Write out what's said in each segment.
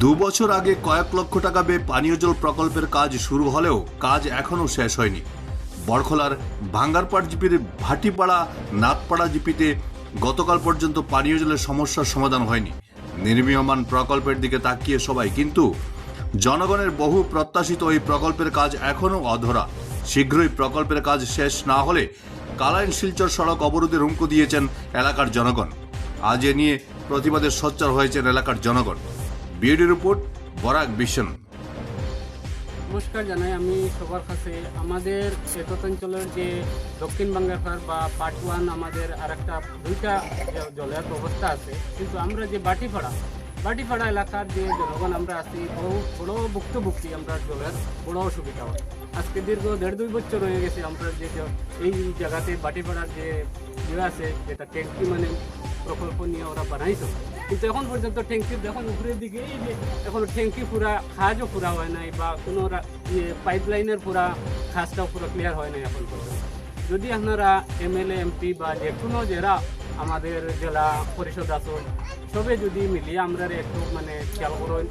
দু বছর আগে কয়েক লক্ষ টাকা ব্যয়ে পানীয় জল প্রকল্পের কাজ শুরু হলেও কাজ এখনও শেষ হয়নি। বড়খলার ভাঙ্গারপাড় জিপির ভাটিপাড়া, নাথপাড়া জিপিতে গতকাল পর্যন্ত পানীয় জলের সমস্যার সমাধান হয়নি। নির্মীয়মান প্রকল্পের দিকে তাকিয়ে সবাই কিন্তু জনগণের বহু প্রত্যাশিত এই প্রকল্পের কাজ এখনও অধরা। শীঘ্রই প্রকল্পের কাজ শেষ না হলে কালাইন শিলচর সড়ক অবরোধের হুমকো দিয়েছেন এলাকার জনগণ। আজ এ নিয়ে প্রতিবাদের সোচ্চার হয়েছেন এলাকার জনগণ। বিউডি রিপোর্ট, বরাক বিশন নমস্কার জানাই আমি সবার কাছে। আমাদের চেততাঞ্চলের যে দক্ষিণ বাংলার বা পার্ট ওয়ান আমাদের আর একটা দুইটা জলের ব্যবস্থা আছে, কিন্তু আমরা যে বাটিপাড়া বাটিপাড়া এলাকার যে জনগণ আমরা আছি, বড় বড় ভুক্তভুক্তি আমরা জলের বড় অসুবিধা হয়। আজকে দীর্ঘ দেড় দুই বছর হয়ে গেছে আমরা যে এই জায়গাতে বাটিপাড়ার যে ইয়ে আছে, যেটা ট্যাঙ্কি মানে প্রকল্প নিয়ে ওরা বানাইছে কিন্তু এখন পর্যন্ত ট্যাঙ্কির দেখুন উপরের দিকে এই যে এখন ট্যাঙ্কি পুরা, খাজও পুরা হয় নাই বা কোনো পাইপ লাইনের পুরা, খাজটাও পুরো ক্লিয়ার হয় নাই এখন পর্যন্ত। যদি আপনারা এমএলএ, এমপি বা যে কোনো যারা আমাদের জেলা পরিষদ আসন সবে যদি মিলিয়ে আমরা একটু মানে খেয়াল করুন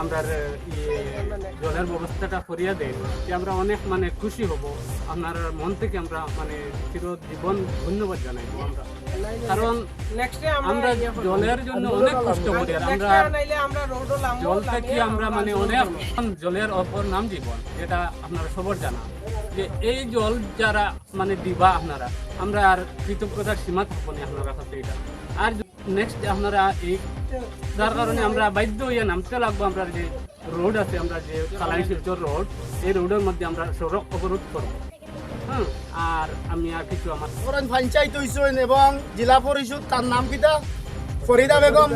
আমরা ইয়ে জলের ব্যবস্থাটা করিয়া দেন যে আমরা অনেক মানে খুশি হব। আপনার মন থেকে আমরা মানে চিরজীবন ধন্যবাদ জানাইব আমরা। কারণ আমরা জলের জন্য অনেক কষ্ট করি আমরা জল থেকে আমরা মানে অনেক জলের অপর নাম জীবন যেটা আপনারা সবার জানা। যে এই জল যারা মানে দিবা আপনারা আমরা আর কৃতজ্ঞতার সীমা থাকব না আপনারা কাছে এটা। আর নেক্সট আপনারা এই যার কারণে আমরা বাধ্য হইয়া নামতে লাগবো আমরা যে রোড আছে আমরা যে কালাই শিলচর রোড, এই রোডের মধ্যে আমরা সড়ক অবরোধ করব। আর আমি আর কিছু আমার পঞ্চায়েত হইছেন এবং জেলা পরিষদ, তার নাম কিতা? ফরিদা বেগম।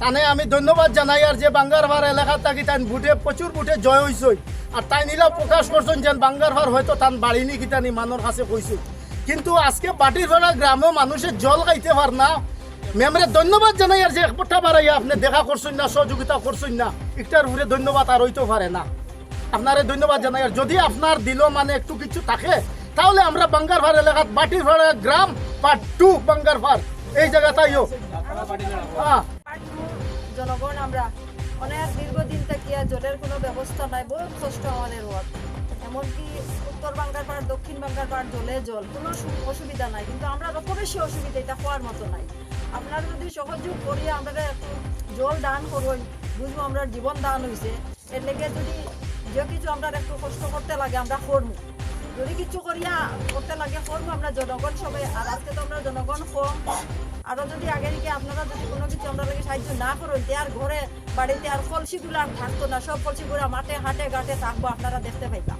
তানে আমি ধন্যবাদ জানাই আর যে বাঙ্গারভার এলাকা থাকি তাই বুটে প্রচুর বুটে জয় হইছে আর তাই নিলা প্রকাশ করছেন যে বাঙ্গারভার হয়তো তান বাড়িনি কিতানি মানুষ কাছে কইছে কিন্তু আজকে বাটির গ্রামেও মানুষের জল খাইতে পার না। মেমরে ধন্যবাদ জানাই আর যে একটা বাড়াইয়া আপনি দেখা করছেন না, সহযোগিতা করছেন না, একটার উপরে ধন্যবাদ আর হইতে পারে না। আপনারে ধন্যবাদ জানাই আর যদি আপনার দিল মানে একটু কিছু থাকে, তাহলে আমরা বাঙ্গারভার এলাকাত বাটির ভাড়া গ্রাম পার্ট টু বাঙ্গারভার এই জায়গাটাইও হ্যাঁ। জনগণ, আমরা অনেক দীর্ঘদিন থেকে জলের কোনো ব্যবস্থা নাই, বহুত কষ্ট আমাদের হওয়ার। এমনকি উত্তর বাংলার পাড় দক্ষিণ বাংলার পাড় জলে জল, কোনো অসুবিধা নাই। কিন্তু আমরা বেশি অসুবিধা, এটা হওয়ার মতো নাই। আপনারা যদি সহযোগ করিয়া আমরা একটু জল দান করুন, বুঝব আমরা জীবন দান হয়েছে এর লেগে যদি যে কিছু আমরা একটু কষ্ট করতে লাগে, আমরা করব। যদি কিছু করিয়া করতে লাগে, করব আমরা জনগণ সবাই। আর আজকে তো আমরা জনগণ কম। আরও যদি আগে দিকে আপনারা যদি কোনো কিছু আমরা লাগে সাহায্য না করেন, তে ঘরে, বাড়িতে আর কলসিগুলো আর থাকতো না। সব কলসিগুলো মাঠে, হাটে, ঘাটে থাকব, আপনারা দেখতে পাইবা।